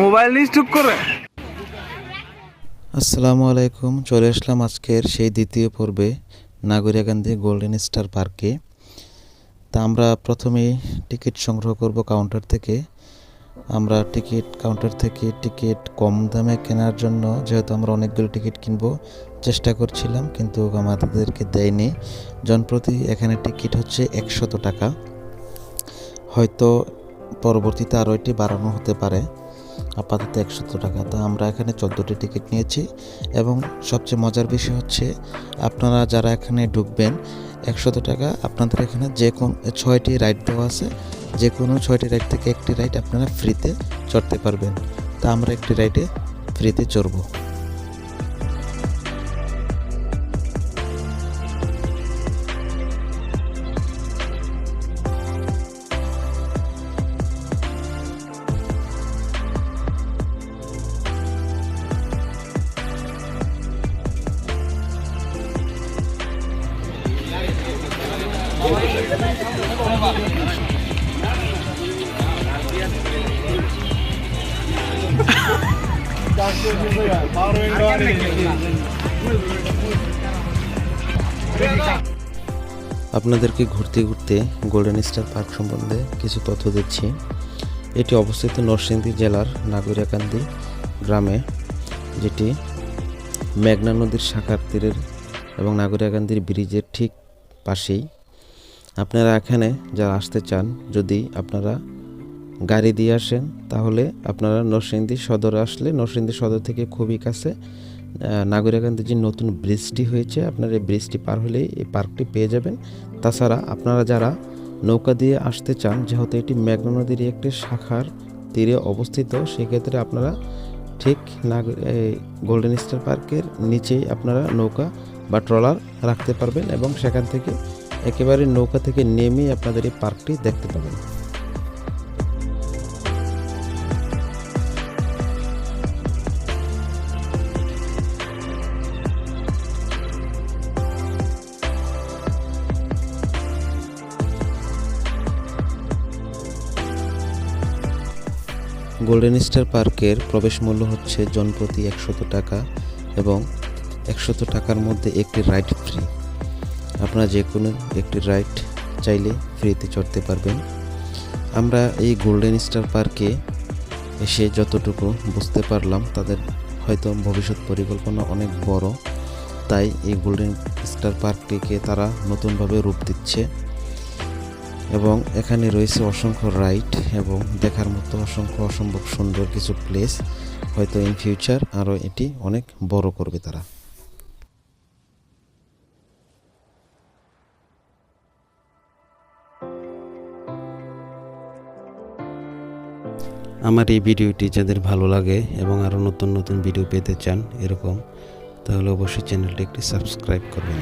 Mobile নিয়ে টুক করে। আসসালামু আলাইকুম, চলে আসলাম আজকের সেই দ্বিতীয় পর্বে নাগরিয়া গান্ধী গোল্ডেন স্টার পার্কে তা আমরা প্রথমেই টিকিট সংগ্রহ করব কাউন্টার থেকে। আমরা টিকিট কাউন্টার থেকে টিকিট কম দামে কেনার জন্য, যেহেতু আমরা অনেকগুলো টিকিট কিনবো, চেষ্টা করছিলাম, কিন্তু আমাদেরকে দেয়নি। জনপ্রতি এখানে টিকিট হচ্ছে একশত টাকা। হয়তো পরবর্তীতে আরও এটি বাড়ানো হতে পারে। আপাতত একশত টাকা। তা আমরা এখানে চোদ্দোটি টিকিট নিয়েছি এবং সবচেয়ে মজার বিষয় হচ্ছে, আপনারা যারা এখানে ঢুকবেন, একশত টাকা আপনাদের এখানে যে কোন ছয়টি রাইড দেওয়া আছে, যে কোনো ছয়টি রাইড থেকে একটি রাইড আপনারা ফ্রিতে চড়তে পারবেন। তা আমরা একটি রাইডে ফ্রিতে চড়বো। আপনাদেরকে ঘুরতে ঘুরতে গোল্ডেন স্টার পার্ক সম্বন্ধে কিছু তথ্য দিচ্ছি। এটি অবস্থিত নরসিংদী জেলার নাগরিয়াকান্দি গ্রামে, যেটি মেঘনা নদীর শাখার তীরের এবং নাগরিয়াকান্দির ব্রিজের ঠিক পাশেই। আপনারা এখানে যারা আসতে চান, যদি আপনারা গাড়ি দিয়ে আসেন, তাহলে আপনারা নরসিংদী সদর আসলে, নরসিংদী সদর থেকে খুবই কাছে নাগরিকান্দি যে নতুন ব্রিজটি হয়েছে, আপনার এই ব্রিজটি পার হলেই এই পার্কটি পেয়ে যাবেন। তাছাড়া আপনারা যারা নৌকা দিয়ে আসতে চান, যেহেতু এটি মেঘনা নদীর একটি শাখার তীরে অবস্থিত, সেক্ষেত্রে আপনারা ঠিক নাগ গোল্ডেন স্টার পার্কের নিচেই আপনারা নৌকা বা ট্রলার রাখতে পারবেন এবং সেখান থেকে একেবারে নৌকা থেকে নেমেই আপনাদের এই পার্কটি দেখতে পাবেন। গোল্ডেন স্টার পার্কের প্রবেশ মূল্য হচ্ছে জনপ্রতি একশত টাকা এবং একশত টাকার মধ্যে একটি রাইড ফ্রি আপনারা যে কোনো একটি রাইড চাইলে ফ্রিতে চড়তে পারবেন। আমরা এই গোল্ডেন স্টার পার্কে এসে যতটুকু বুঝতে পারলাম, তাদের হয়তো ভবিষ্যৎ পরিকল্পনা অনেক বড়। তাই এই গোল্ডেন স্টার পার্কটিকে তারা নতুনভাবে রূপ দিচ্ছে। এবং এখানে রয়েছে অসংখ্য রাইড এবং দেখার মতো অসংখ্য অসম্ভব সুন্দর কিছু প্লেস। হয়তো ইন ফিউচার আরও এটি অনেক বড় করবে তারা। আমার এই ভিডিওটি যাদের ভালো লাগে এবং আরও নতুন নতুন ভিডিও পেতে চান এরকম, তাহলে অবশ্যই চ্যানেলটি একটি সাবস্ক্রাইব করবেন।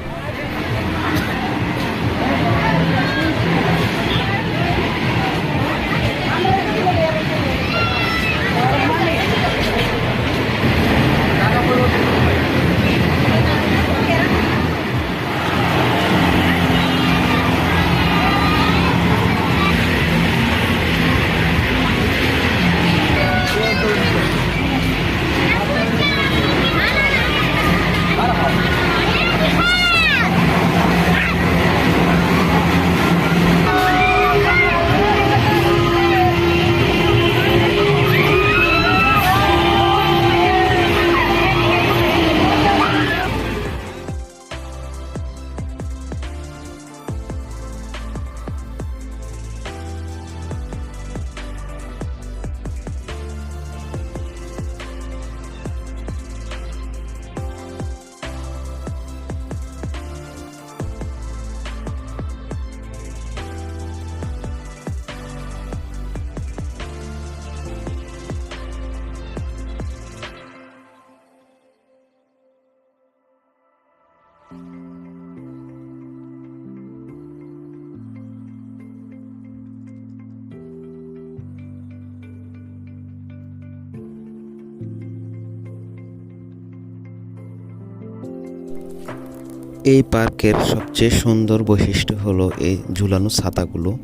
এই পার্কের সবচেয়ে সুন্দর বৈশিষ্ট্য হলো এই ঝুলানো ছাতাগুলো,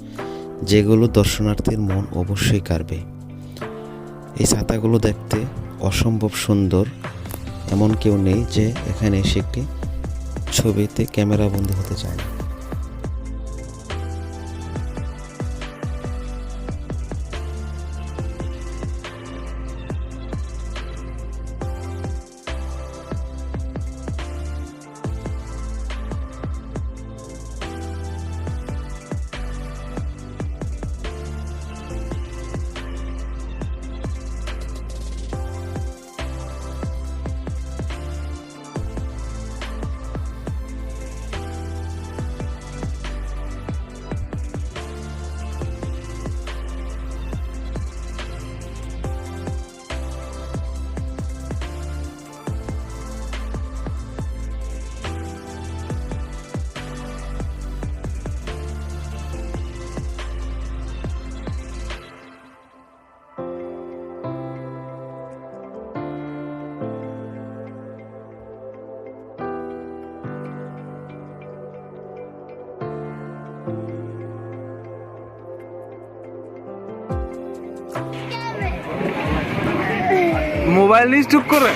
যেগুলো দর্শনার্থীর মন অবশ্যই কাড়বে। এই ছাতাগুলো দেখতে অসম্ভব সুন্দর, এমন কেউ নেই যে এখানে এসে একটি ছবিতে ক্যামেরা বন্দি হতে চায় না। মোবাইল নিয়ে চুপ করে।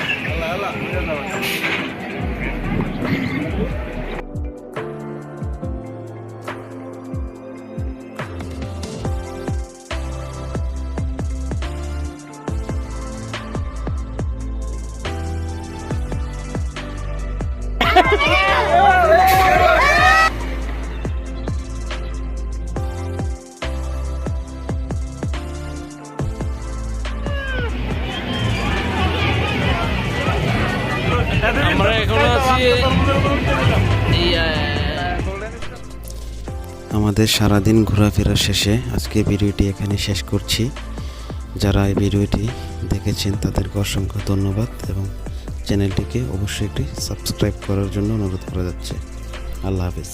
আমাদের সারাদিন ঘোরাফেরা শেষে আজকে ভিডিওটি এখানে শেষ করছি। যারা এই ভিডিওটি দেখেছেন, তাদেরকে অসংখ্য ধন্যবাদ এবং চ্যানেলটিকে অবশ্যই একটি সাবস্ক্রাইব করার জন্য অনুরোধ করা যাচ্ছে। আল্লাহ হাফিজ।